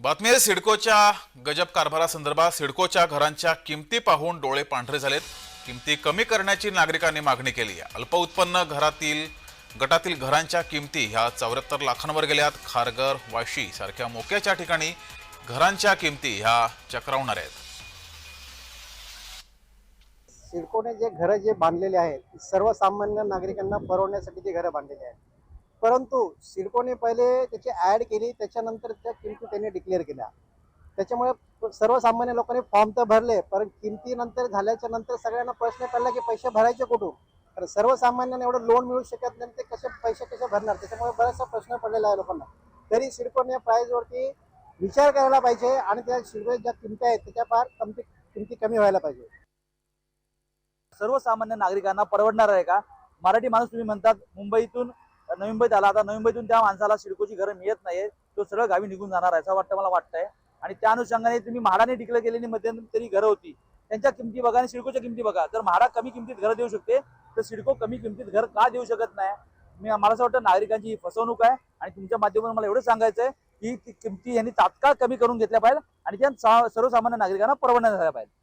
बातमी आहे सिडकोच्या गजब कारभारासंदर्भात सिडकोच्या घरांच्या किमती पाहून डोळे पांढरे झालेत. किमती कमी करण्याची नागरिकांनी मागणी केली आहे. अल्प उत्पन्न घरातील गटातील घरांच्या किमती ह्या चौऱ्याहत्तर लाखांवर गेल्यात. खारघर वाशी सारख्या मोक्याच्या ठिकाणी घरांच्या किमती ह्या चक्रावणार आहेत. सिडकोने जे घरं जे बांधलेले आहेत सर्वसामान्य नागरिकांना परवडण्यासाठी जे घरं बांधलेली आहेत परंतु सिडकोने पहिले त्याची ॲड केली त्याच्यानंतर त्या किमती त्यांनी डिक्लेअर केल्या. त्याच्यामुळे सर्वसामान्य लोकांनी फॉर्म तर भरले पण किमतीनंतर झाल्याच्यानंतर सगळ्यांना प्रश्न पडला की पैसे भरायचे कुठून? कारण सर्वसामान्यांना एवढं लोन मिळू शकत नाही ते कसे पैसे कसे भरणार? त्याच्यामुळे बराचसा प्रश्न पडलेला आहे लोकांना. तरी सिडकोने प्राईजवरती विचार करायला पाहिजे आणि त्या सिडको ज्या किमती आहेत त्याच्या फार कमती किमती कमी व्हायला पाहिजे. सर्वसामान्य नागरिकांना परवडणार आहे का? मराठी माणूस तुम्ही म्हणतात मुंबईतून नवी मुंबईत आला आता नवी मुंबईतून त्या माणसाला सिडकोची घरं मिळत नाहीये. तो सरळ गावी निघून जाणार आहे असं वाटतं मला वाटतंय. आणि त्या अनुषंगाने तुम्ही म्हाडाने डिक्लेअर केलेली मध्यंतरी घरं होती. त्यांच्या किमती बघा आणि सिडकोच्या किमती बघा. जर म्हाडा कमी किमतीत घरं देऊ शकते तर सिडको कमी किमतीत घर का देऊ शकत नाही? मी मला असं वाटतं नागरिकांची ही फसवणूक आहे. आणि तुमच्या माध्यमातून मला एवढं सांगायचं आहे की किमती यांनी तात्काळ कमी करून घेतल्या पाहिजे आणि त्या सर्वसामान्य नागरिकांना परवडण्यात झाल्या पाहिजे